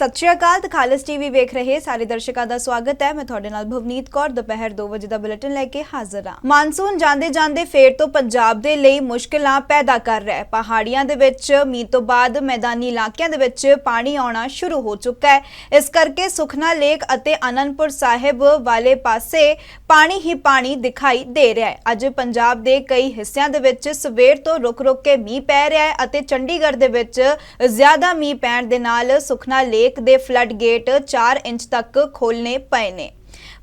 ਸਤਿ ਸ਼੍ਰੀ ਅਕਾਲ, ਤੇ ਖਾਲਸ ਟੀਵੀ ਵੇਖ ਰਹੇ ਸਾਰੇ ਦਰਸ਼ਕਾਂ ਦਾ ਸਵਾਗਤ ਹੈ। ਮੈਂ ਤੁਹਾਡੇ ਨਾਲ ਭਵਨੀਤ ਕੌਰ, ਦੁਪਹਿਰ 2 ਵਜੇ ਦਾ ਬੁਲੇਟਿਨ ਲੈ ਕੇ ਹਾਜ਼ਰ ਹਾਂ। ਮਾਨਸੂਨ ਜਾਂਦੇ ਜਾਂਦੇ ਫੇਰ ਤੋਂ ਪੰਜਾਬ ਦੇ ਲਈ ਮੁਸ਼ਕਲਾਂ ਪੈਦਾ ਕਰ ਰਿਹਾ ਹੈ। ਪਹਾੜੀਆਂ ਦੇ ਵਿੱਚ ਮੀਂਹ ਤੋਂ ਬਾਅਦ ਮੈਦਾਨੀ ਇਲਾਕਿਆਂ ਦੇ ਵਿੱਚ ਪਾਣੀ ਆਉਣਾ ਸ਼ੁਰੂ ਹੋ ਚੁੱਕਾ ਹੈ। ਇਸ ਕਰਕੇ ਸੁਖਨਾ ਲੇਕ ਅਤੇ ਅਨੰਦਪੁਰ ਸਾਹਿਬ ਵਾਲੇ ਪਾਸੇ ਪਾਣੀ ਹੀ ਪਾਣੀ ਦਿਖਾਈ ਦੇ ਰਿਹਾ ਹੈ। ਅੱਜ ਪੰਜਾਬ ਦੇ ਕਈ ਹਿੱਸਿਆਂ ਦੇ ਵਿੱਚ ਸਵੇਰ ਤੋਂ ਰੁਕ-ਰੁਕ ਕੇ ਮੀਂਹ ਪੈ ਰਿਹਾ ਹੈ ਅਤੇ ਚੰਡੀਗੜ੍ਹ ਦੇ ਵਿੱਚ ਜ਼ਿਆਦਾ ਮੀਂਹ ਪੈਣ ਦੇ ਨਾਲ ਸੁਖਨਾ ਲੇਕ ਦੇ ਫਲੱਡ ਗੇਟ 4 ਇੰਚ ਤੱਕ ਖੋਲਨੇ ਪਏ ਨੇ।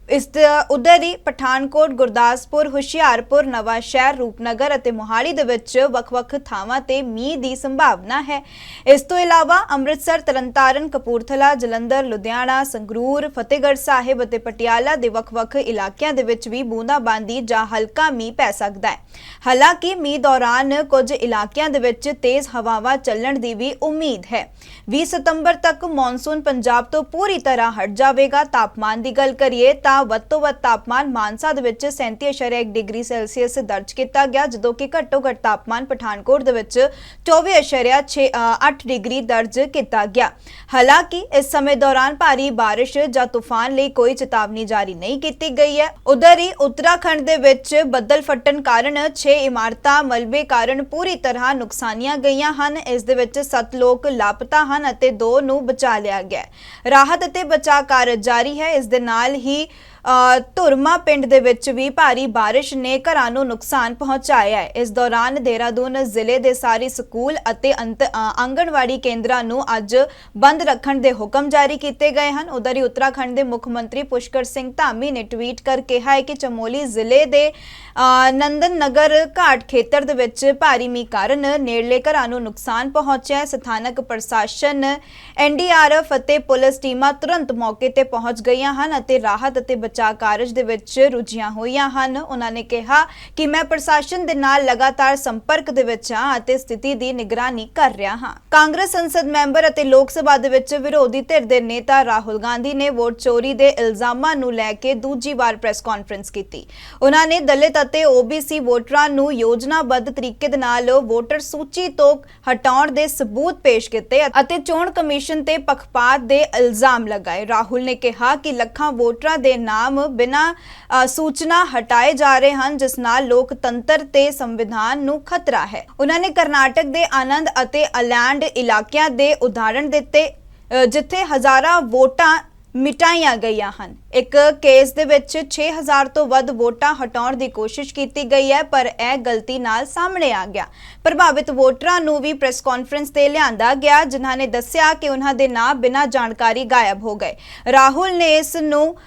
ਇਸ ਦਾ ਉਧਰ ਹੀ ਪਠਾਨਕੋਟ, ਗੁਰਦਾਸਪੁਰ, ਹੁਸ਼ਿਆਰਪੁਰ ਨਵਾਂ ਸ਼ਹਿਰ ਰੂਪਨਗਰ ਅਤੇ ਮੋਹਾਲੀ ਦੇ ਵਿੱਚ ਵੱਖ-ਵੱਖ ਥਾਵਾਂ ਤੇ ਮੀਂਹ ਦੀ ਸੰਭਾਵਨਾ ਹੈ। ਇਸ ਤੋਂ ਇਲਾਵਾ ਅੰਮ੍ਰਿਤਸਰ, ਤਰਨਤਾਰਨ, ਕਪੂਰਥਲਾ, ਜਲੰਧਰ, ਲੁਧਿਆਣਾ, ਸੰਗਰੂਰ, ਫਤਿਹਗੜ੍ਹ ਸਾਹਿਬ ਅਤੇ ਪਟਿਆਲਾ ਦੇ ਵੱਖ-ਵੱਖ ਇਲਾਕਿਆਂ ਦੇ ਵਿੱਚ ਵੀ ਬੂੰਦਾਬਾਂਦੀ ਜਾਂ ਹਲਕਾ ਮੀਂਹ ਪੈ ਸਕਦਾ ਹੈ। ਹਾਲਾਂਕਿ ਮੀਂਹ ਦੌਰਾਨ ਕੁਝ ਇਲਾਕਿਆਂ ਦੇ ਵਿੱਚ ਤੇਜ਼ ਹਵਾਵਾਂ ਚੱਲਣ ਦੀ ਵੀ ਉਮੀਦ ਹੈ। 20 ਸਤੰਬਰ ਤੱਕ ਮੌਨਸੂਨ ਪੰਜਾਬ ਤੋਂ ਪੂਰੀ ਤਰ੍ਹਾਂ ਹਟ ਜਾਵੇਗਾ। ਤਾਪਮਾਨ ਦੀ ਗੱਲ ਕਰੀਏ ਤਾਂ ਵੱਧ ਤੋਂ ਵੱਧ ਤਾਪਮਾਨ ਮਾਨਸਾ ਦੇ ਵਿੱਚ 37.1 ਡਿਗਰੀ ਸੈਲਸੀਅਸ ਦਰਜ ਕੀਤਾ ਗਿਆ, ਜਦੋਂ ਕਿ ਘੱਟੋ ਘੱਟ ਤਾਪਮਾਨ ਪਠਾਨਕੋਟ ਦੇ ਵਿੱਚ 24.8 ਡਿਗਰੀ ਦਰਜ ਕੀਤਾ ਗਿਆ। ਹਾਲਾਂਕਿ, ਇਸ ਸਮੇਂ ਦੌਰਾਨ ਭਾਰੀ ਬਾਰਿਸ਼ ਜਾਂ ਤੂਫਾਨ ਲਈ ਕੋਈ ਚੇਤਾਵਨੀ ਜਾਰੀ ਨਹੀਂ ਕੀਤੀ ਗਈ ਹੈ। ਉਧਰ ਹੀ ਉੱਤਰਾਖੰਡ ਦੇ ਵਿੱਚ ਬੱਦਲ ਫਟਣ ਕਾਰਨ 6 ਇਮਾਰਤਾਂ ਮਲਬੇ ਕਾਰਨ ਪੂਰੀ ਤਰ੍ਹਾਂ ਨੁਕਸਾਨੀਆਂ ਗਈਆਂ ਹਨ। ਇਸ ਦੇ ਵਿੱਚ 7 ਲੋਕ ਲਾਪਤਾ ਹਨ ਅਤੇ 2 ਨੂੰ ਬਚਾ ਲਿਆ ਗਿਆ ਰਾਹਤ ਅਤੇ ਬਚਾਅ ਕਾਰਜ ਜਾਰੀ ਹੈ। ਇਸ ਦੇ ਨਾਲ ਹੀ ਧੁਰਮਾ ਪਿੰਡ ਦੇ ਵਿੱਚ ਵੀ ਭਾਰੀ ਬਾਰਿਸ਼ ਨੇ ਘਰਾਂ ਨੂੰ ਨੁਕਸਾਨ ਪਹੁੰਚਾਇਆ ਹੈ। ਇਸ ਦੌਰਾਨ ਦੇਹਰਾਦੂਨ ਜ਼ਿਲ੍ਹੇ ਦੇ ਸਾਰੇ ਸਕੂਲ ਅਤੇ ਅੰਤ- ਆਂਗਣਵਾੜੀ ਕੇਂਦਰਾਂ ਨੂੰ ਅੱਜ ਬੰਦ ਰੱਖਣ ਦੇ ਹੁਕਮ ਜਾਰੀ ਕੀਤੇ ਗਏ ਹਨ। ਉਧਰ ਹੀ ਉੱਤਰਾਖੰਡ ਦੇ ਮੁੱਖ ਮੰਤਰੀ ਪੁਸ਼ਕਰ ਸਿੰਘ ਧਾਮੀ ਨੇ ਟਵੀਟ ਕਰ ਕਿਹਾ ਹੈ ਕਿ ਚਮੋਲੀ ਜ਼ਿਲ੍ਹੇ ਦੇ ਨੰਦਨ ਨਗਰ ਘਾਟ ਖੇਤਰ ਦੇ ਵਿੱਚ ਭਾਰੀ ਮੀਂਹ ਕਾਰਨ ਨੇੜਲੇ ਘਰਾਂ ਨੂੰ ਨੁਕਸਾਨ ਪਹੁੰਚਿਆ ਹੈ। ਸਥਾਨਕ ਪ੍ਰਸ਼ਾਸਨ ਐਨਡੀਆਰਐਫ ਅਤੇ ਪੁਲਿਸ ਟੀਮਾਂ ਤੁਰੰਤ ਮੌਕੇ ਤੇ ਪਹੁੰਚ ਗਈਆਂ ਹਨ ਅਤੇ ਰਾਹਤ ਅਤੇ ਬਚਾਅ ਕਾਰਜ ਦੇ ਵਿੱਚ ਰੁਝੀਆਂ ਹੋਈਆਂ ਹਨ। ਉਹਨਾਂ ਨੇ ਕਿਹਾ ਕਿ ਮੈਂ ਪ੍ਰਸ਼ਾਸਨ ਦੇ ਨਾਲ ਲਗਾਤਾਰ ਸੰਪਰਕ ਦੇ ਵਿੱਚ ਹਾਂ ਅਤੇ ਸਥਿਤੀ ਦੀ ਨਿਗਰਾਨੀ ਕਰ ਰਿਹਾ ਹਾਂ। ਕਾਂਗਰਸ ਸੰਸਦ ਮੈਂਬਰ ਅਤੇ ਲੋਕ ਸਭਾ ਦੇ ਵਿੱਚ ਵਿਰੋਧੀ ਧਿਰ ਦੇ ਨੇਤਾ ਰਾਹੁਲ ਗਾਂਧੀ ਨੇ ਵੋਟ ਚੋਰੀ ਦੇ ਇਲਜ਼ਾਮਾਂ ਨੂੰ ਲੈ ਕੇ ਦੂਜੀ ਵਾਰ ਪ੍ਰੈਸ ਕਾਨਫਰੰਸ ਕੀਤੀ। ਉਹਨਾਂ ਨੇ ਦਲਿਤ ਅਤੇ ਓਬੀਸੀ ਵੋਟਰਾਂ ਨੂੰ ਯੋਜਨਾਬੱਧ ਤਰੀਕੇ ਦੇ ਨਾਲ ਵੋਟਰ ਸੂਚੀ ਤੋਂ ਹਟਾਉਣ ਦੇ ਸਬੂਤ ਪੇਸ਼ ਕੀਤੇ ਅਤੇ ਚੋਣ ਕਮਿਸ਼ਨ ਤੇ ਪੱਖਪਾਤ ਦੇ ਇਲਜ਼ਾਮ ਲਗਾਏ। ਰਾਹੁਲ ਨੇ ਕਿਹਾ ਕਿ ਲੱਖਾਂ ਵੋਟਰਾਂ ਦੇ ਨਾਮ ਬਿਨਾਂ ਅ, ਸੂਚਨਾ ਹਟਾਏ ਜਾ ਰਹੇ ਹਨ ਜਿਸ ਨਾਲ ਲੋਕਤੰਤਰ ਤੇ ਸੰਵਿਧਾਨ ਨੂੰ ਖਤਰਾ ਹੈ। ਉਹਨਾਂ ਨੇ ਕਰਨਾਟਕ ਦੇ ਆਨੰਦ ਅਤੇ ਅਲੈਂਡ ਇਲਾਕਿਆਂ ਦੇ ਉਦਾਹਰਣ ਦਿੱਤੇ ਜਿੱਥੇ ਹਜ਼ਾਰਾਂ ਵੋਟਾਂ ਮਿਟਾਈਆਂ ਗਈਆਂ ਹਨ। ਇੱਕ ਕੇਸ ਦੇ ਵਿੱਚ 6000 ਤੋਂ ਵੱਧ ਵੋਟਾਂ ਹਟਾਉਣ ਦੀ ਕੋਸ਼ਿਸ਼ ਕੀਤੀ ਗਈ ਹੈ, ਪਰ ਇਹ ਗਲਤੀ ਨਾਲ ਸਾਹਮਣੇ ਆ ਗਿਆ। ਪ੍ਰਭਾਵਿਤ ਵੋਟਰਾਂ ਨੂੰ ਵੀ ਪ੍ਰੈਸ ਕਾਨਫਰੰਸ ਤੇ ਲਿਆਂਦਾ ਗਿਆ, ਜਿਨ੍ਹਾਂ ਨੇ ਦੱਸਿਆ ਕਿ ਉਹਨਾਂ ਦੇ ਨਾਂ ਬਿਨਾਂ ਜਾਣਕਾਰੀ ਗਾਇਬ ਹੋ ਗਏ। ਰਾਹੁਲ ਨੇ ਇਸ ਨੂੰ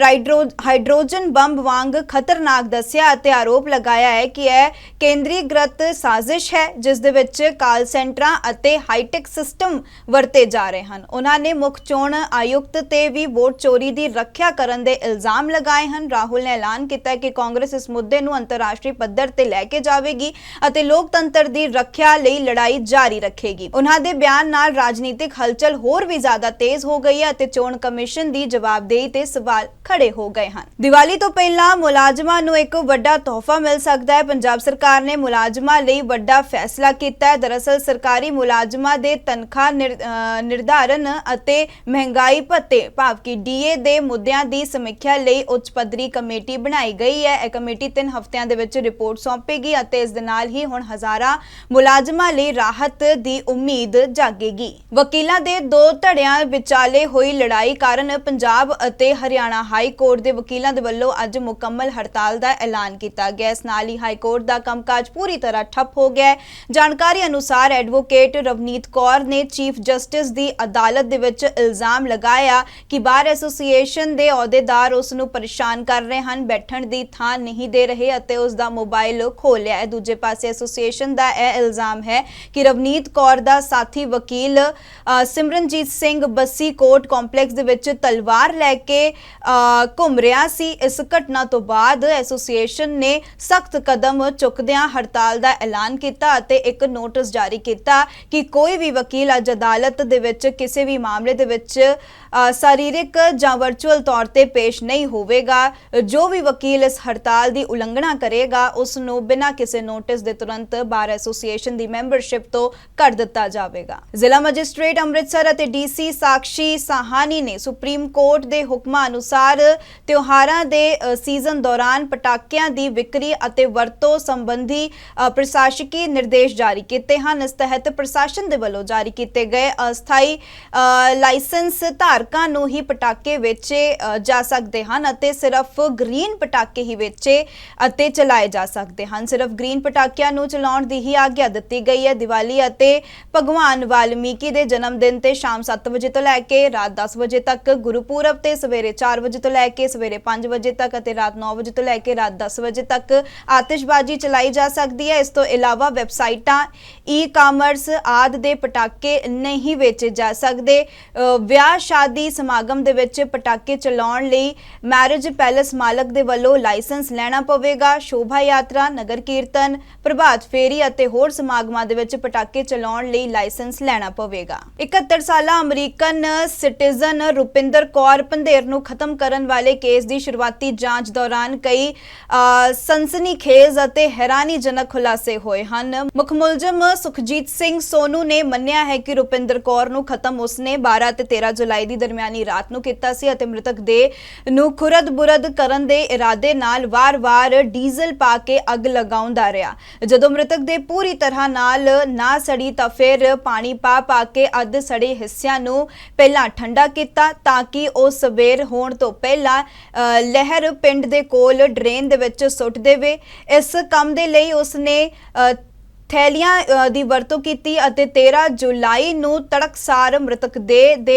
ਰਾਈਡਰੋ- ਹਾਈਡਰੋਜਨ ਬੰਬ ਵਾਂਗ ਖਤਰਨਾਕ ਦੱਸਿਆ ਅਤੇ ਆਰੋਪ ਲਗਾਇਆ ਹੈ ਕਿ ਇਹ ਕੇਂਦਰੀਕ੍ਰਿਤ ਸਾਜ਼ਿਸ਼ ਹੈ, ਜਿਸ ਦੇ ਵਿੱਚ ਕਾਲ ਸੈਂਟਰਾਂ ਅਤੇ ਹਾਈਟੈਕ ਸਿਸਟਮ ਵਰਤੇ ਜਾ ਰਹੇ ਹਨ। ਉਹਨਾਂ ਨੇ ਮੁੱਖ ਚੋਣ ਆਯੁਕਤ ਤੇ ਵੀ ਵੋਟ ਚੋਰੀ ਦੀ ਰੱਖਿਆ ਕਰਨ ਦੇ ਇਲਜ਼ਾਮ ਲਗਾਏ ਹਨ। ਰਾਹੁਲ ਨੇ ਐਲਾਨ ਕੀਤਾ ਕਿ ਕਾਂਗਰਸ ਇਸ ਮੁੱਦੇ ਨੂੰ ਅੰਤਰਰਾਸ਼ਟਰੀ ਪੱਧਰ ਤੇ ਲੈ ਕੇ ਜਾਵੇਗੀ ਅਤੇ ਲੋਕਤੰਤਰ ਦੀ ਰੱਖਿਆ ਲਈ ਲੜਾਈ ਜਾਰੀ ਰੱਖੇਗੀ। ਉਹਨਾਂ ਦੇ ਬਿਆਨ ਨਾਲ ਰਾਜਨੀਤਿਕ ਹਲਚਲ ਹੋਰ ਵੀ ਜ਼ਿਆਦਾ ਤੇਜ਼ ਹੋ ਗਈ ਹੈ ਅਤੇ ਚੋਣ ਕਮਿਸ਼ਨ ਦੀ ਜਵਾਬਦੇਹੀ ਤੇ ਸਵਾਲ ਖੜੇ ਹੋ ਗਏ ਹਨ। ਦੀਵਾਲੀ ਤੋਂ ਪਹਿਲਾਂ ਮੁਲਾਜ਼ਮਾਂ ਨੂੰ ਇੱਕ ਵੱਡਾ ਤੋਹਫਾ ਮਿਲ ਸਕਦਾ ਹੈ। ਪੰਜਾਬ ਸਰਕਾਰ ਨੇ ਮੁਲਾਜ਼ਮਾਂ ਲਈ ਵੱਡਾ ਫੈਸਲਾ ਕੀਤਾ ਹੈ। ਦਰਅਸਲ ਸਰਕਾਰੀ ਮੁਲਾਜ਼ਮਾਂ ਦੇ ਤਨਖਾਹ ਨਿਰ- ਨਿਰਧਾਰਨ ਅਤੇ ਮਹਿੰਗਾਈ ਭੱਤੇ ਭਾਵ ਕਿ ਡੀਏ ਦੇ ਮੁੱਦਿਆਂ ਦੀ ਸਮੀਖਿਆ ਲਈ ਉੱਚ ਪੱਧਰੀ ਕਮੇਟੀ ਬਣਾਈ ਗਈ ਹੈ। ਇਹ ਕਮੇਟੀ 3 ਹਫ਼ਤਿਆਂ ਦੇ ਵਿੱਚ ਰਿਪੋਰਟ ਸੌਂਪੇਗੀ ਅਤੇ ਇਸ ਦੇ ਨਾਲ ਹੀ ਹੁਣ ਹਜ਼ਾਰਾਂ ਮੁਲਾਜ਼ਮਾਂ ਲਈ ਰਾਹਤ ਦੀ ਉਮੀਦ ਜਾਗੇਗੀ। ਵਕੀਲਾਂ ਦੇ ਦੋ ਧੜਿਆਂ ਵਿਚਾਲੇ ਹੋਈ ਲੜਾਈ ਕਾਰਨ ਪੰਜਾਬ ਅਤੇ ਹਰਿਆਣਾ ਹਾਈ ਕੋਰਟ ਦੇ ਵਕੀਲਾਂ ਦੇ ਵੱਲੋਂ ਅੱਜ ਮੁਕੰਮਲ ਹੜਤਾਲ ਦਾ ਐਲਾਨ ਕੀਤਾ ਗਿਆ। ਇਸ ਨਾਲ ਹੀ ਹਾਈ ਕੋਰਟ ਦਾ ਕੰਮਕਾਜ ਪੂਰੀ ਤਰ੍ਹਾਂ ਠੱਪ ਹੋ ਗਿਆ ਹੈ। ਜਾਣਕਾਰੀ ਅਨੁਸਾਰ ਐਡਵੋਕੇਟ ਰਵਨੀਤ ਕੌਰ ਨੇ ਚੀਫ ਜਸਟਿਸ ਦੀ ਅਦਾਲਤ ਦੇ ਵਿੱਚ ਇਲਜ਼ਾਮ ਲਗਾਇਆ ਕਿ ਬਾਰ ਐਸੋਸੀਏਸ਼ਨ ਦੇ ਅਹੁਦੇਦਾਰ ਉਸ ਨੂੰ ਪਰੇਸ਼ਾਨ ਕਰ ਰਹੇ ਹਨ ਬੈਠਣ ਦੀ ਥਾਂ ਨਹੀਂ ਦੇ ਰਹੇ ਅਤੇ ਉਸ ਦਾ ਮੋਬਾਈਲ ਖੋਹ ਲਿਆ। ਹੈ ਦੂਜੇ ਪਾਸੇ ਐਸੋਸੀਏਸ਼ਨ ਦਾ ਇਹ ਇਲਜ਼ਾਮ ਹੈ ਕਿ ਰਵਨੀਤ ਕੌਰ ਦਾ ਸਾਥੀ ਵਕੀਲ ਸਿਮਰਨਜੀਤ ਸਿੰਘ ਬੱਸੀ ਕੋਰਟ ਕੰਪਲੈਕਸ ਦੇ ਵਿੱਚ ਤਲਵਾਰ ਲੈ ਕੇ ਘੁੰਮ ਰਿਹਾ ਸੀ। ਇਸ ਘਟਨਾ ਤੋਂ ਬਾਅਦ ਐਸੋਸੀਏਸ਼ਨ ਨੇ ਸਖਤ ਕਦਮ ਚੁੱਕਦਿਆਂ ਹੜਤਾਲ ਦਾ ਐਲਾਨ ਕੀਤਾ ਅਤੇ ਇੱਕ ਨੋਟਿਸ ਜਾਰੀ ਕੀਤਾ ਕਿ ਕੋਈ ਵੀ ਵਕੀਲ ਅੱਜ ਅਦਾਲਤ ਦੇ ਵਿੱਚ ਕਿਸੇ ਵੀ ਮਾਮਲੇ ਦੇ ਵਿੱਚ ਅ, ਸਰੀਰਕ ਜਾਂ ਵਰਚੁਅਲ ਤੌਰ ਤੇ ਪੇਸ਼ ਨਹੀਂ ਹੋਵੇਗਾ। ਜੋ ਵੀ ਵਕੀਲ ਇਸ ਹੜਤਾਲ ਦੀ ਉਲੰਘਣਾ ਕਰੇਗਾ, ਉਸ ਨੂੰ ਬਿਨਾਂ ਕਿਸੇ ਨੋਟਿਸ ਦੇ ਤੁਰੰਤ ਬਾਰ ਐਸੋਸੀਏਸ਼ਨ ਦੀ ਮੈਂਬਰਸ਼ਿਪ ਤੋਂ ਕੱਢ ਦਿੱਤਾ ਜਾਵੇਗਾ। ਜ਼ਿਲ੍ਹਾ ਮੈਜਿਸਟ੍ਰੇਟ ਅੰਮ੍ਰਿਤਸਰ ਅਤੇ ਡੀਸੀ ਸਾਕਸ਼ੀ ਸਾਹਾਨੀ ਨੇ ਸੁਪਰੀਮ ਕੋਰਟ ਦੇ ਹੁਕਮਾਂ ਅਨੁਸਾਰ ਤਿਉਹਾਰਾਂ ਦੇ ਸੀਜ਼ਨ ਦੌਰਾਨ ਪਟਾਕਿਆਂ ਦੀ ਵਿਕਰੀ ਅਤੇ ਵਰਤੋਂ ਸੰਬੰਧੀ ਪ੍ਰਸ਼ਾਸਕੀ ਨਿਰਦੇਸ਼ ਜਾਰੀ ਕੀਤੇ ਹਨ। ਇਸ ਤਹਿਤ ਪ੍ਰਸ਼ਾਸਨ ਦੇ ਵੱਲੋਂ ਜਾਰੀ ਕੀਤੇ ਗਏ ਅਸਥਾਈ ਲਾਇਸੈਂਸ ਧਾਰਕਾਂ ਨੂੰ ਹੀ ਪਟਾਕੇ ਵੇਚੇ ਜਾ ਸਕਦੇ ਹਨ ਅਤੇ ਸਿਰਫ ਗ੍ਰੀਨ ਪਟਾਕੇ ਹੀ ਵੇਚੇ ਅਤੇ ਚਲਾਏ ਜਾ ਸਕਦੇ ਹਨ। ਸਿਰਫ ਗ੍ਰੀਨ ਪਟਾਕਿਆਂ ਨੂੰ ਚਲਾਉਣ ਦੀ ਹੀ ਆਗਿਆ ਦਿੱਤੀ ਗਈ ਹੈ। ਦੀਵਾਲੀ ਅਤੇ ਭਗਵਾਨ ਵਾਲਮੀਕੀ ਦੇ ਜਨਮ ਦਿਨ ਤੇ ਸ਼ਾਮ 7 ਵਜੇ ਤੋਂ ਲੈ ਕੇ ਰਾਤ 10 ਵਜੇ ਤੱਕ, ਗੁਰਪੁਰਬ ਤੇ ਸਵੇਰੇ 4 ਵਜੇ ਤੋਂ ਲੈ ਕੇ ਸਵੇਰੇ 5 ਵਜੇ ਤੱਕ ਅਤੇ ਰਾਤ 9 ਵਜੇ ਤੋਂ ਲੈ ਕੇ ਰਾਤ 10 ਵਜੇ ਤੱਕ ਆਤਿਸ਼ਬਾਜ਼ੀ ਚਲਾਈ ਜਾ ਸਕਦੀ ਹੈ। ਇਸ ਤੋਂ ਇਲਾਵਾ ਵੈਬਸਾਈਟਾਂ ਈ-ਕਾਮਰਸ ਆਦਿ ਦੇ ਪਟਾਕੇ ਨਹੀਂ ਵੇਚੇ ਜਾ ਸਕਦੇ। ਵਿਆਹ ਸ਼ਾਦੀ ਸਮਾਗਮ ਦੇ ਵਿੱਚ ਪਟਾਕੇ ਚਲਾਉਣ ਲਈ ਮੈਰਿਜ ਪੈਲੇਸ ਮਾਲਕ ਦੇ ਵੱਲੋਂ ਲਾਇਸੈਂਸ ਲੈਣਾ ਪਵੇਗਾ। ਸ਼ੋਭਾ ਯਾਤਰਾ ਨਗਰ ਕੀਰਤਨ ਪ੍ਰਭਾਤ ਫੇਰੀ ਅਤੇ ਹੋਰ ਸਮਾਗਮਾਂ ਦੇ ਵਿੱਚ ਪਟਾਕੇ ਚਲਾਉਣ ਲਈ ਲਾਇਸੈਂਸ ਲੈਣਾ ਪਵੇਗਾ। 71 ਸਾਲਾ ਅਮਰੀਕਨ ਸਿਟੀਜ਼ਨ ਰੁਪਿੰਦਰ ਕੌਰ ਪੰਧੇਰ ਨੂੰ ਖਤਮ ਕਰਨ ਵਾਲੇ ਕੇਸ ਦੀ ਸ਼ੁਰੂਆਤੀ ਜਾਂਚ ਦੌਰਾਨ ਕਈ ਅ, ਸਨਸਨੀਖੇਜ਼ ਅਤੇ ਹੈਰਾਨੀਜਨਕ ਖੁਲਾਸੇ ਹੋਏ ਹਨ। ਮੁੱਖ ਮੁਲਜ਼ਮ ਸੁਖਜੀਤ ਸਿੰਘ ਸੋਨੂ ਨੇ ਮੰਨਿਆ ਹੈ ਕਿ ਰੁਪਿੰਦਰ ਕੌਰ ਨੂੰ ਖਤਮ ਉਸਨੇ 12 ਤੇ 13 ਜੁਲਾਈ ਦੀ ਦਰਮਿਆਨੀ ਰਾਤ ਨੂੰ ਕੀਤਾ ਸੀ ਅਤੇ ਮ੍ਰਿਤਕ ਦੇ ਨੂੰ ਖੁਰਦ-ਬੁਰਦ ਕਰਨ ਦੇ ਇਰਾਦੇ ਨਾਲ ਵਾਰ-ਵਾਰ ਡੀਜ਼ਲ ਪਾ ਕੇ ਅੱਗ ਲਗਾਉਂਦਾ ਰਿਹਾ। ਜਦੋਂ ਮ੍ਰਿਤਕ ਦੇ ਪੂਰੀ ਤਰ੍ਹਾਂ ਨਾਲ ਨਾ ਸੜੀ ਤਾਂ ਫਿਰ ਪਾਣੀ ਪਾ ਪਾ ਕੇ ਅੱਧ ਸੜੇ ਹਿੱਸਿਆਂ ਨੂੰ ਪਹਿਲਾਂ ਠੰਡਾ ਕੀਤਾ ਤਾਂ ਕਿ ਉਹ ਸਵੇਰ ਹੋਣ ਤੋਂ ਪਹਿਲਾਂ ਲਹਿਰ ਪਿੰਡ ਦੇ ਕੋਲ ਡਰੇਨ ਦੇ ਵਿੱਚ ਸੁੱਟ ਦੇਵੇ। ਇਸ ਕੰਮ ਦੇ ਲਈ ਉਸਨੇ ਥੈਲੀਆਂ ਦੀ ਵਰਤੋਂ ਕੀਤੀ ਅਤੇ 13 ਜੁਲਾਈ ਨੂੰ ਤੜਕਸਾਰ ਮ੍ਰਿਤਕ ਦੇ ਦੇ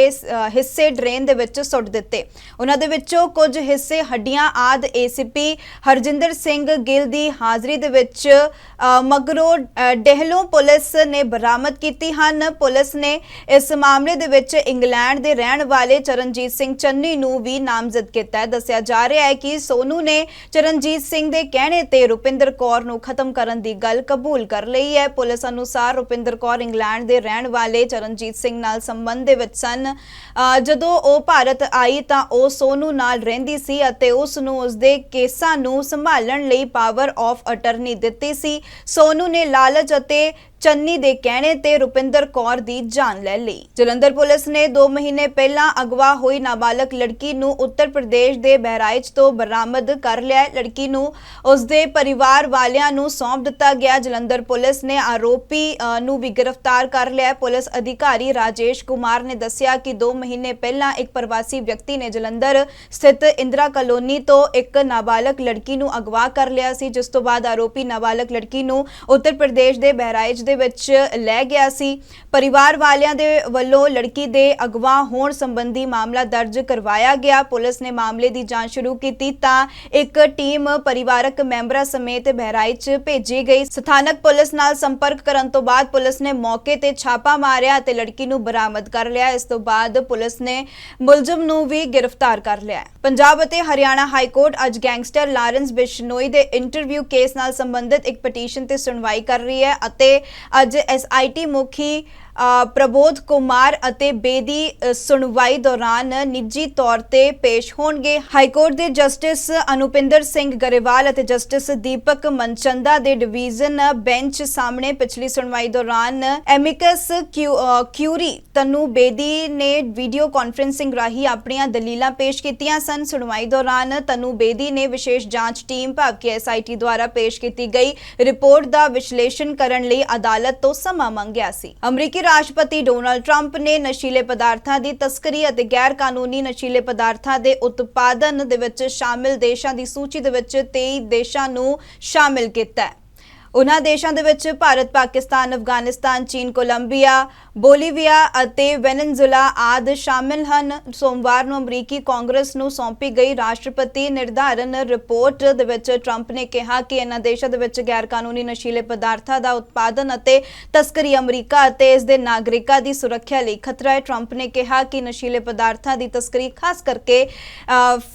ਹਿੱਸੇ ਡਰੇਨ ਦੇ ਵਿੱਚ ਸੁੱਟ ਦਿੱਤੇ। ਉਹਨਾਂ ਦੇ ਵਿੱਚੋਂ ਕੁਝ ਹਿੱਸੇ ਹੱਡੀਆਂ ਆਦ ਏਸੀਪੀ ਹਰਜਿੰਦਰ ਸਿੰਘ ਗਿੱਲ ਦੀ ਹਾਜ਼ਰੀ ਦੇ ਵਿੱਚ ਅ, ਮਗਰੋਂ ਅ, ਡਹਿਲੋਂ ਪੁਲਿਸ ਨੇ ਬਰਾਮਦ ਕੀਤੀ ਹਨ। ਪੁਲਿਸ ਨੇ ਇਸ ਮਾਮਲੇ ਦੇ ਵਿੱਚ ਇੰਗਲੈਂਡ ਦੇ ਰਹਿਣ ਵਾਲੇ ਚਰਨਜੀਤ ਸਿੰਘ ਚੰਨੀ ਨੂੰ ਵੀ ਨਾਮਜ਼ਦ ਕੀਤਾ ਹੈ। ਦੱਸਿਆ ਜਾ ਰਿਹਾ ਹੈ ਕਿ ਸੋਨੂ ਨੇ ਚਰਨਜੀਤ ਸਿੰਘ ਦੇ ਕਹਿਣੇ ਤੇ ਰੁਪਿੰਦਰ ਕੌਰ ਨੂੰ ਖਤਮ ਕਰਨ ਦੀ ਗੱਲ ਕਬੂਲ ਕਰ ਲਈ ਹੈ। ਪੁਲਿਸ ਅਨੁਸਾਰ ਰੁਪਿੰਦਰ ਕੌਰ ਇੰਗਲੈਂਡ ਦੇ ਰਹਿਣ ਵਾਲੇ ਚਰਨਜੀਤ ਸਿੰਘ ਨਾਲ ਸੰਬੰਧ ਦੇ ਵਿੱਚ ਸਨ। ਅ, ਜਦੋਂ ਉਹ ਭਾਰਤ ਆਈ ਤਾਂ ਉਹ ਸੋਨੂ ਨਾਲ ਰਹਿੰਦੀ ਸੀ ਅਤੇ ਉਸ ਨੂੰ ਉਸਦੇ ਕੇਸਾਂ ਨੂੰ ਸੰਭਾਲਣ ਲਈ ਪਾਵਰ ਆਫ ਅਟਰਨੀ ਦਿੱਤੀ ਸੀ। ਸੋਨੂ ਨੇ ਲਾਲਚ ਅਤੇ ਚੰਨੀ ਦੇ ਕਹਿਣੇ ਤੇ ਰੁਪਿੰਦਰ ਕੌਰ ਦੀ ਜਾਨ ਲੈ ਲਈ। ਜਲੰਧਰ ਪੁਲਿਸ ਨੇ 2 ਮਹੀਨੇ ਪਹਿਲਾਂ ਅਗਵਾ ਹੋਈ ਨਾਬਾਲਗ ਲੜਕੀ ਨੂੰ ਉੱਤਰ ਪ੍ਰਦੇਸ਼ ਦੇ ਬਹਿਰਾਇਚ ਤੋਂ ਬਰਾਮਦ ਕਰ ਲਿਆ। ਲੜਕੀ ਨੂੰ ਉਸਦੇ ਪਰਿਵਾਰ ਵਾਲਿਆਂ ਨੂੰ ਸੌਂਪ ਦਿੱਤਾ ਗਿਆ। ਜਲੰਧਰ ਪੁਲਿਸ ਨੇ ਆਰੋਪੀ ਨੂੰ ਵੀ ਗ੍ਰਿਫਤਾਰ ਕਰ ਲਿਆ। ਪੁਲਿਸ ਅਧਿਕਾਰੀ ਰਾਜੇਸ਼ ਕੁਮਾਰ ਨੇ ਦੱਸਿਆ ਕਿ 2 ਮਹੀਨੇ ਪਹਿਲਾਂ ਇੱਕ ਪ੍ਰਵਾਸੀ ਵਿਅਕਤੀ ਨੇ ਜਲੰਧਰ ਸਥਿਤ ਇੰਦਰਾ ਕਲੋਨੀ ਤੋਂ ਇੱਕ ਨਾਬਾਲਗ ਲੜਕੀ ਨੂੰ ਅਗਵਾ ਕਰ ਲਿਆ ਸੀ, ਜਿਸ ਤੋਂ ਬਾਅਦ ਆਰੋਪੀ ਨਾਬਾਲਗ ਲੜਕੀ ਨੂੰ ਉੱਤਰ ਪ੍ਰਦੇਸ਼ ਦੇ ਬਹਿਰਾਇਚ ਦੇ ਵਿੱਚ ਲੈ ਗਿਆ ਸੀ। ਪਰਿਵਾਰ ਵਾਲਿਆਂ ਦੇ ਵੱਲੋਂ ਲੜਕੀ ਦੇ ਅਗਵਾ ਹੋਣ ਸੰਬੰਧੀ ਮਾਮਲਾ ਦਰਜ ਕਰਵਾਇਆ ਗਿਆ। ਪੁਲਿਸ ਨੇ ਮਾਮਲੇ ਦੀ ਜਾਂਚ ਸ਼ੁਰੂ ਕੀਤੀ ਤਾਂ ਇੱਕ ਟੀਮ ਪਰਿਵਾਰਕ ਮੈਂਬਰਾਂ ਸਮੇਤ ਬਹਿਰਾਇਚ ਭੇਜੀ ਗਈ। ਸਥਾਨਕ ਪੁਲਿਸ ਨਾਲ ਸੰਪਰਕ ਕਰਨ ਤੋਂ ਬਾਅਦ ਪੁਲਿਸ ਨੇ ਮੌਕੇ ਤੇ ਛਾਪਾ ਮਾਰਿਆ ਅਤੇ ਲੜਕੀ ਨੂੰ ਬਰਾਮਦ ਕਰ ਲਿਆ। ਇਸ ਤੋਂ ਬਾਅਦ ਪੁਲਿਸ ਨੇ ਮੁਲਜ਼ਮ ਨੂੰ ਵੀ ਗ੍ਰਿਫਤਾਰ ਕਰ ਲਿਆ। ਪੰਜਾਬ ਅਤੇ ਹਰਿਆਣਾ ਹਾਈ ਕੋਰਟ ਅੱਜ ਗੈਂਗਸਟਰ ਲਾਰੈਂਸ ਬਿਸ਼ਨੋਈ ਦੇ ਇੰਟਰਵਿਊ ਕੇਸ ਨਾਲ ਸੰਬੰਧਿਤ ਇੱਕ ਪਟੀਸ਼ਨ ਤੇ ਸੁਣਵਾਈ ਕਰ ਰਹੀ ਹੈ ਅਤੇ ਅੱਜ ਐਸਆਈਟੀ ਮੁਖੀ ਪ੍ਰਬੋਧ ਕੁਮਾਰ ਅਤੇ ਬੇਦੀ ਸੁਣਵਾਈ ਦੌਰਾਨ ਨਿੱਜੀ ਤੌਰ ਤੇ ਪੇਸ਼ ਹੋਣਗੇ। ਹਾਈ ਕੋਰਟ ਦੇ ਜਸਟਿਸ ਅਨੁਪਿੰਦਰ ਸਿੰਘ ਗਰੇਵਾਲ ਅਤੇ ਜਸਟਿਸ ਦੀਪਕ ਮਨਚੰਦਾ ਦੇ ਡਿਵੀਜ਼ਨ ਬੈਂਚ ਸਾਹਮਣੇ ਪਿਛਲੀ ਸੁਣਵਾਈ ਦੌਰਾਨ ਐਮਿਕਸ ਕਿਊਰੀ ਤਨੂ ਬੇਦੀ ਨੇ ਵੀਡੀਓ ਕਾਨਫਰੈਂਸਿੰਗ ਰਾਹੀਂ ਆਪਣੀਆਂ ਦਲੀਲਾਂ ਪੇਸ਼ ਕੀਤੀਆਂ ਸਨ। ਸੁਣਵਾਈ ਦੌਰਾਨ ਤਨੂ ਬੇਦੀ ਨੇ ਵਿਸ਼ੇਸ਼ ਜਾਂਚ ਟੀਮ ਭਾਵ ਕਿ ਐਸਆਈਟੀ ਦੁਆਰਾ ਪੇਸ਼ ਕੀਤੀ ਗਈ। ਰਿਪੋਰਟ ਦਾ ਵਿਸ਼ਲੇਸ਼ਣ ਕਰਨ ਲਈ ਅਦਾਲਤ ਤੋਂ ਸਮਾਂ ਮੰਗਿਆ ਸੀ। ਅਮਰੀਕੀ ਰਾਸ਼ਟਰਪਤੀ ਡੋਨਾਲਡ ਟਰੰਪ ਨੇ ਨਸ਼ੀਲੇ ਪਦਾਰਥਾਂ ਦੀ ਤਸਕਰੀ ਅਤੇ ਗੈਰ ਕਾਨੂੰਨੀ ਨਸ਼ੀਲੇ ਪਦਾਰਥਾਂ ਦੇ ਉਤਪਾਦਨ ਦੇ ਵਿੱਚ ਸ਼ਾਮਿਲ ਦੇਸ਼ਾਂ ਦੀ ਸੂਚੀ ਦੇ ਵਿੱਚ 23 ਦੇਸ਼ਾਂ ਨੂੰ ਸ਼ਾਮਿਲ ਕੀਤਾ ਹੈ। ਉਹਨਾਂ ਦੇਸ਼ਾਂ ਦੇ ਵਿੱਚ ਭਾਰਤ, ਪਾਕਿਸਤਾਨ, ਅਫਗਾਨਿਸਤਾਨ, ਚੀਨ, ਕੋਲੰਬੀਆ, ਬੋਲੀਵੀਆ ਅਤੇ ਵੈਨੇਜ਼ੁਲਾ ਆਦਿ ਸ਼ਾਮਿਲ ਹਨ। ਸੋਮਵਾਰ ਨੂੰ ਅਮਰੀਕੀ ਕਾਂਗਰਸ ਨੂੰ ਸੌਂਪੀ ਗਈ ਰਾਸ਼ਟਰਪਤੀ ਨਿਰਧਾਰਨ ਰਿਪੋਰਟ ਦੇ ਵਿੱਚ ਟਰੰਪ ਨੇ ਕਿਹਾ ਕਿ ਇਹਨਾਂ ਦੇਸ਼ਾਂ ਦੇ ਵਿੱਚ ਗੈਰ ਕਾਨੂੰਨੀ ਨਸ਼ੀਲੇ ਪਦਾਰਥਾਂ ਦਾ ਉਤਪਾਦਨ ਅਤੇ ਤਸਕਰੀ ਅਮਰੀਕਾ ਅਤੇ ਇਸ ਦੇ ਨਾਗਰਿਕਾਂ ਦੀ ਸੁਰੱਖਿਆ ਲਈ ਖਤਰਾ ਹੈ। ਟਰੰਪ ਨੇ ਕਿਹਾ ਕਿ ਨਸ਼ੀਲੇ ਪਦਾਰਥਾਂ ਦੀ ਤਸਕਰੀ, ਖਾਸ ਕਰਕੇ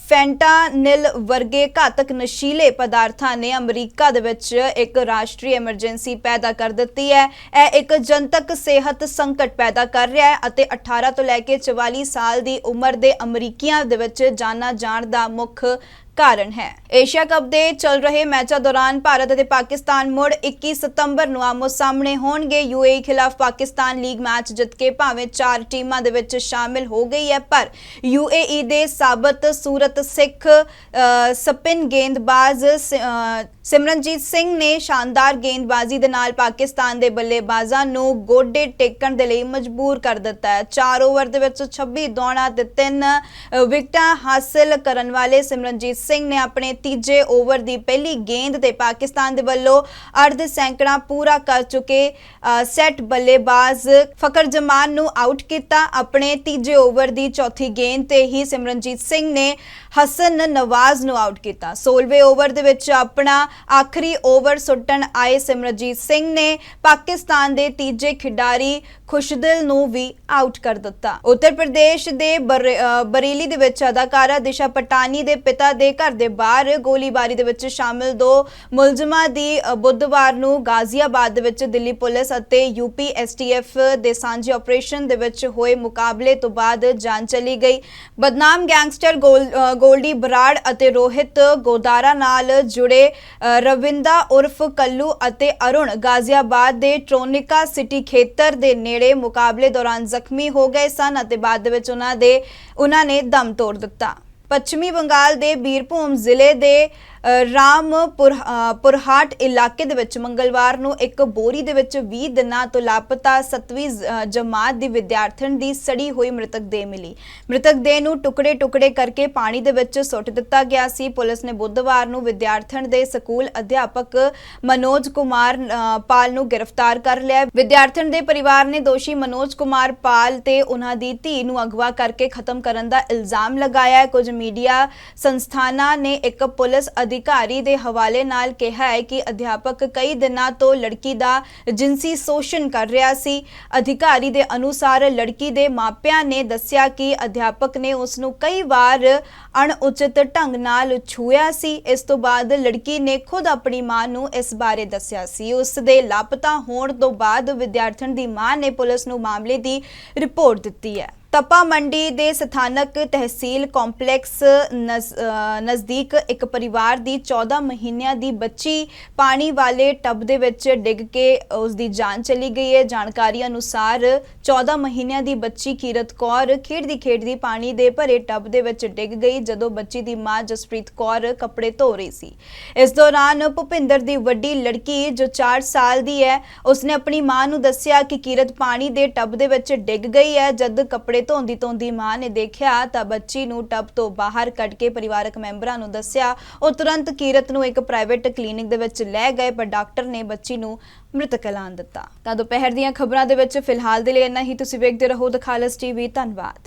ਫੈਂਟਾਨਿਲ ਵਰਗੇ ਘਾਤਕ ਨਸ਼ੀਲੇ ਪਦਾਰਥਾਂ ਨੇ ਅਮਰੀਕਾ ਦੇ ਵਿੱਚ ਇੱਕ ਰਾਸ਼ਟਰੀ ਐਮਰਜੈਂਸੀ ਪੈਦਾ ਕਰ ਦਿੱਤੀ ਹੈ। ਇਹ ਇੱਕ ਜਨਤਕ ਸਿਹਤ ਸੰਕਟ ਪੈਦਾ ਕਰ ਰਿਹਾ ਹੈ ਅਤੇ 18 ਤੋਂ ਲੈ ਕੇ 44 ਸਾਲ ਦੀ ਉਮਰ ਦੇ ਅਮਰੀਕੀਆਂ ਦੇ ਵਿੱਚ ਜਾਨਾਂ ਜਾਣ ਦਾ ਮੁੱਖ ਕਾਰਨ ਹੈ। ਏਸ਼ੀਆ ਕੱਪ ਦੇ ਚੱਲ ਰਹੇ ਮੈਚਾਂ ਦੌਰਾਨ ਭਾਰਤ ਅਤੇ ਪਾਕਿਸਤਾਨ ਮੁੜ 21 ਸਤੰਬਰ ਨੂੰ ਆਮੋ ਸਾਹਮਣੇ ਹੋਣਗੇ। ਯੂਏਈ ਖਿਲਾਫ ਪਾਕਿਸਤਾਨ ਲੀਗ ਮੈਚ ਜਿੱਤ ਕੇ ਭਾਵੇਂ ਚਾਰ ਟੀਮਾਂ ਦੇ ਵਿੱਚ ਸ਼ਾਮਿਲ ਹੋ ਗਈ ਹੈ, ਪਰ ਯੂਏਈ ਦੇ ਸਾਬਤ ਸੂਰਤ ਸਿੱਖ ਸਪਿਨ ਗੇਂਦਬਾਜ਼ ਸਿਮਰਨਜੀਤ ਸਿੰਘ ਨੇ ਸ਼ਾਨਦਾਰ ਗੇਂਦਬਾਜ਼ੀ ਦੇ ਨਾਲ ਪਾਕਿਸਤਾਨ ਦੇ ਬੱਲੇਬਾਜ਼ਾਂ ਨੂੰ ਗੋਡੇ ਟੇਕਣ ਦੇ ਲਈ ਮਜਬੂਰ ਕਰ ਦਿੱਤਾ ਹੈ। 4 ਓਵਰ ਦੇ ਵਿੱਚ 26 ਦੌੜਾਂ ਤੇ 3 ਵਿਕਟਾਂ ਹਾਸਲ ਕਰਨ ਵਾਲੇ ਸਿਮਰਨਜੀਤ ਸਿੰਘ ਨੇ ਆਪਣੇ ਤੀਜੇ ਓਵਰ ਦੀ ਪਹਿਲੀ ਗੇਂਦ ਤੇ ਪਾਕਿਸਤਾਨ ਦੇ ਵੱਲੋਂ ਅਰਧ ਸੈਂਕੜਾ ਪੂਰਾ ਕਰ ਚੁੱਕੇ ਅ, ਸੈਟ ਬੱਲੇਬਾਜ਼ ਫਕਰ ਜਮਾਨ ਨੂੰ ਆਊਟ ਕੀਤਾ। ਆਪਣੇ ਤੀਜੇ ਓਵਰ ਦੀ ਚੌਥੀ ਗੇਂਦ ਤੇ ਹੀ ਸਿਮਰਨਜੀਤ ਸਿੰਘ ਨੇ ਹਸਨ ਨਵਾਜ਼ ਨੂੰ ਆਊਟ ਕੀਤਾ। 16ਵੇਂ ਓਵਰ ਦੇ ਵਿੱਚ ਆਪਣਾ ਆਖਰੀ ਓਵਰ ਸੁੱਟਣ ਆਏ ਸਿਮਰਨਜੀਤ ਸਿੰਘ ਨੇ ਪਾਕਿਸਤਾਨ ਦੇ ਤੀਜੇ ਖਿਡਾਰੀ ਖੁਸ਼ਦਿਲ ਨੂੰ ਵੀ ਆਊਟ ਕਰ ਦਿੱਤਾ। ਉੱਤਰ ਪ੍ਰਦੇਸ਼ ਦੇ ਬਰੇਲੀ ਦੇ ਵਿੱਚ ਅਦਾਕਾਰਾ ਦਿਸ਼ਾ ਪਟਾਨੀ ਦੇ ਪਿਤਾ ਦੇ ਘਰ ਦੇ ਬਾਹਰ ਗੋਲੀਬਾਰੀ ਦੇ ਵਿੱਚ ਸ਼ਾਮਿਲ ਦੋ ਮੁਲਜ਼ਮਾਂ ਦੀ ਬੁੱਧਵਾਰ ਨੂੰ ਗਾਜ਼ੀਆਬਾਦ ਦੇ ਵਿੱਚ ਦਿੱਲੀ ਪੁਲਿਸ ਅਤੇ ਯੂਪੀ ਐਸਟੀਐਫ ਦੇ ਸਾਂਝੇ ਆਪਰੇਸ਼ਨ ਦੇ ਵਿੱਚ ਹੋਏ ਮੁਕਾਬਲੇ ਤੋਂ ਬਾਅਦ ਜਾਨ ਚਲੀ ਗਈ। ਬਦਨਾਮ ਗੈਂਗਸਟਰ ਗੋਲ- ਗੋਲਡੀ ਬਰਾੜ ਅਤੇ ਰੋਹਿਤ ਗੋਦਾਰਾ ਨਾਲ ਜੁੜੇ ਰਵਿੰਦਾ ਉਰਫ ਕੱਲੂ ਅਤੇ ਅਰੁਣ ਗਾਜ਼ੀਆਬਾਦ ਦੇ ਟ੍ਰੋਨਿਕਾ ਸਿਟੀ ਖੇਤਰ ਦੇ ਨੇੜੇ ਮੁਕਾਬਲੇ ਦੌਰਾਨ ਜ਼ਖਮੀ ਹੋ ਗਏ ਸਨ ਅਤੇ ਬਾਅਦ ਦੇ ਵਿੱਚ ਉਹਨਾਂ ਦੇ, ਉਹਨਾਂ ਨੇ ਦਮ ਤੋੜ ਦਿੱਤਾ। ਪੱਛਮੀ ਬੰਗਾਲ ਦੇ ਬੀਰਭੂਮ ਜ਼ਿਲ੍ਹੇ ਦੇ ਰਾਮ ਰਾਮਪੁਰ ਪੁਰਹਾਟ ਇਲਾਕੇ ਦੇ ਵਿੱਚ ਮੰਗਲਵਾਰ ਨੂੰ ਇੱਕ ਬੋਰੀ ਦੇ ਵਿੱਚ 20 ਦਿਨਾਂ ਤੋਂ ਲਾਪਤਾ 7ਵੀਂ ਜਮਾਤ ਦੀ ਵਿਦਿਆਰਥਣ ਦੀ ਸੜੀ ਹੋਈ ਮ੍ਰਿਤਕ ਦੇਹ ਮਿਲੀ। ਮ੍ਰਿਤਕ ਦੇਹ ਨੂੰ ਟੁਕੜੇ-ਟੁਕੜੇ ਕਰਕੇ ਪਾਣੀ ਦੇ ਵਿੱਚ ਸੁੱਟ ਦਿੱਤਾ ਗਿਆ ਸੀ। ਪੁਲਿਸ ਨੇ ਬੁੱਧਵਾਰ ਨੂੰ ਵਿਦਿਆਰਥਣ ਦੇ ਸਕੂਲ ਅਧਿਆਪਕ ਮਨੋਜ ਕੁਮਾਰ ਪਾਲ ਨੂੰ ਗ੍ਰਿਫਤਾਰ ਕਰ ਲਿਆ। ਵਿਦਿਆਰਥਣ ਦੇ ਪਰਿਵਾਰ ਨੇ ਦੋਸ਼ੀ ਮਨੋਜ ਕੁਮਾਰ, ਪਾਲ ਤੇ ਉਹਨਾਂ ਦੀ ਧੀ ਨੂੰ ਅਗਵਾ ਕਰਕੇ ਖਤਮ ਕਰਨ ਦਾ ਇਲਜ਼ਾਮ ਲਗਾਇਆ। ਹੈ ਕੁਝ ਮੀਡੀਆ ਸੰਸਥਾਨਾਂ ਨੇ ਇੱਕ ਪੁਲਿਸ ਅਧਿਕਾਰੀ ਦੇ ਹਵਾਲੇ ਨਾਲ ਕਿਹਾ ਹੈ ਕਿ ਅਧਿਆਪਕ ਕਈ ਦਿਨਾਂ ਤੋਂ ਲੜਕੀ ਦਾ ਜਿਨਸੀ ਸ਼ੋਸ਼ਣ ਕਰ ਰਿਹਾ ਸੀ। ਅਧਿਕਾਰੀ ਦੇ ਅਨੁਸਾਰ ਲੜਕੀ ਦੇ ਮਾਪਿਆਂ ਨੇ ਦੱਸਿਆ ਕਿ ਅਧਿਆਪਕ ਨੇ ਉਸ ਨੂੰ ਕਈ ਵਾਰ ਅਣਉਚਿਤ ਢੰਗ ਨਾਲ ਛੂਇਆ ਸੀ। ਇਸ ਤੋਂ ਬਾਅਦ ਲੜਕੀ ਨੇ ਖੁਦ ਆਪਣੀ ਮਾਂ ਨੂੰ ਇਸ ਬਾਰੇ ਦੱਸਿਆ ਸੀ। ਉਸ ਦੇ ਲਾਪਤਾ ਹੋਣ ਤੋਂ ਬਾਅਦ ਵਿਦਿਆਰਥਣ ਦੀ ਮਾਂ ਨੇ ਪੁਲਿਸ ਨੂੰ ਮਾਮਲੇ ਦੀ ਰਿਪੋਰਟ ਦਿੱਤੀ ਹੈ। ਤਪਾ ਮੰਡੀ ਦੇ ਸਥਾਨਕ ਤਹਿਸੀਲ ਕੰਪਲੈਕਸ ਨਜ਼- ਨਜ਼ਦੀਕ ਇੱਕ ਪਰਿਵਾਰ ਦੀ 14 ਮਹੀਨਿਆਂ ਦੀ ਬੱਚੀ ਪਾਣੀ ਵਾਲੇ ਟੱਬ ਦੇ ਵਿੱਚ ਡਿੱਗ ਕੇ ਉਸ ਦੀ ਜਾਨ ਚਲੀ ਗਈ ਹੈ। ਜਾਣਕਾਰੀ ਅਨੁਸਾਰ 14 ਮਹੀਨਿਆਂ ਦੀ ਬੱਚੀ ਕੀਰਤ ਕੌਰ ਖੇਡਦੀ ਖੇਡਦੀ ਪਾਣੀ ਦੇ ਭਰੇ ਟੱਬ ਦੇ ਵਿੱਚ ਡਿੱਗ ਗਈ ਜਦੋਂ ਬੱਚੀ ਦੀ ਮਾਂ ਜਸਪ੍ਰੀਤ ਕੌਰ ਕੱਪੜੇ ਧੋ ਰਹੀ ਸੀ। ਇਸ ਦੌਰਾਨ ਭੁਪਿੰਦਰ ਦੀ ਵੱਡੀ ਲੜਕੀ ਜੋ 4 ਸਾਲ ਦੀ ਹੈ, ਉਸਨੇ ਆਪਣੀ ਮਾਂ ਨੂੰ ਦੱਸਿਆ ਕਿ ਕੀਰਤ ਪਾਣੀ ਦੇ ਟੱਬ ਦੇ ਵਿੱਚ ਡਿੱਗ ਗਈ ਹੈ। ਜਦ ਕੱਪੜੇ ਧੋਂਦੀ ਧੋਂਦੀ ਮਾਂ ਨੇ ਦੇਖਿਆ ਤਾਂ ਬੱਚੀ ਨੂੰ ਟੱਬ ਤੋਂ ਬਾਹਰ ਕੱਢ ਕੇ ਪਰਿਵਾਰਕ ਮੈਂਬਰਾਂ ਨੂੰ ਦੱਸਿਆ, ਉਹ ਤੁਰੰਤ ਕੀਰਤ ਨੂੰ ਇੱਕ ਪ੍ਰਾਈਵੇਟ ਕਲੀਨਿਕ ਦੇ ਵਿੱਚ ਲੈ ਗਏ, ਪਰ ਡਾਕਟਰ ਨੇ ਬੱਚੀ ਨੂੰ ਮ੍ਰਿਤਕ ਐਲਾਨ ਦਿੱਤਾ। ਤਾਂ ਦੁਪਹਿਰ ਦੀਆਂ ਖਬਰਾਂ ਦੇ ਵਿੱਚ ਫਿਲਹਾਲ ਦੇ ਲਈ ਇੰਨਾ ਹੀ, ਤੁਸੀਂ ਵੇਖਦੇ ਰਹੋ ਦ ਖਾਲਸ ਟੀਵੀ, ਧੰਨਵਾਦ।